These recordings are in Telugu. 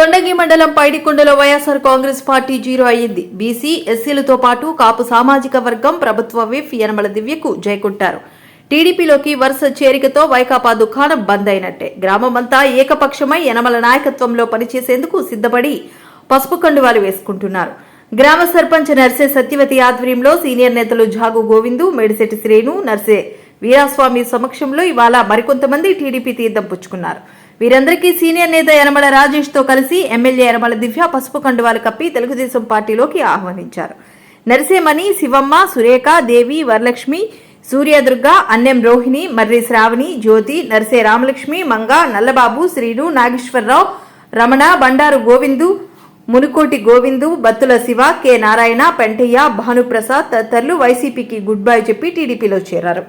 Tondangi మండలం పైడికొండలో వైఎస్ఆర్ కాంగ్రెస్ పార్టీ జీరో అయ్యింది. బీసీ ఎస్సీలతో పాటు కాపు సామాజిక వర్గం ప్రభుత్వ విఫ్ యనమల దివ్యకు జైకుంటారు టీడీపీలోకి వరుస చేరికతో వైకాపా దుకాణం బంద్ అయినట్టే గ్రామమంతా ఏకపక్షమై యనమల నాయకత్వంలో పనిచేసేందుకు సిద్ధపడి పసుపు కండువాలు వేసుకుంటున్నారు. గ్రామ సర్పంచ్ నర్సే సత్యవతి ఆధ్వర్యంలో సీనియర్ నేతలు జాగు గోవిందు మేడిశెట్టి శ్రేణు నర్సే వీరాస్వామి సమక్షంలో ఇవాళ మరికొంతమంది టీడీపీ తీర్థం పుచ్చుకున్నారు. వీరందరికీ సీనియర్ నేత యనమల రాజేష్తో కలిసి ఎమ్మెల్యే యనమల దివ్య పసుపు కండువాలు కప్పి తెలుగుదేశం పార్టీలోకి ఆహ్వానించారు. నరసేమణి శివమ్మ సురేఖ దేవి వరలక్ష్మి సూర్యదుర్గ అన్నెం రోహిణి మర్రి శ్రావణి జ్యోతి నరసే రామలక్ష్మి మంగ నల్లబాబు శ్రీను నాగేశ్వరరావు రమణ బండారు గోవిందు మునుకోటి గోవిందు బత్తుల శివ కె నారాయణ పెంటయ్య భానుప్రసాద్ తదితరులు వైసీపీకి గుడ్ బై చెప్పి టీడీపీలో చేరారు.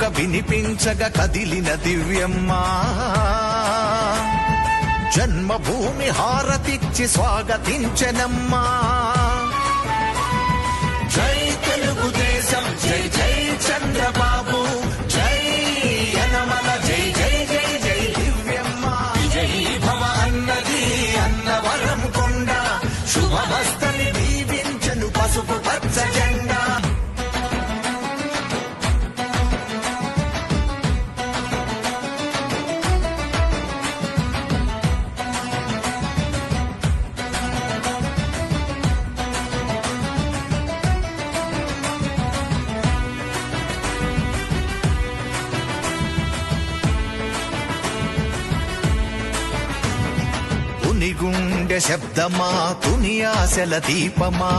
గొంతుక వినిపించగ కదిలిన దివ్యమ్మా. జన్మభూమి హారతిచ్చి స్వాగతించనమ్మా. జై తెలుగుదేశం జై జై చంద్రబాబు. జై యనమల జై జై జై జై దివ్యమ్మ. జై భవ అన్నది అన్నవరం కొండ. శుభమస్తని దీవించను పసుపు పచ్చ జెండా. తునిగుండె శబ్దమా తుని ఆశల దీపమా?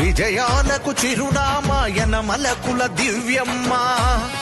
విజయాలకు చిరునామా యనమలకుల దివ్యమ్మా?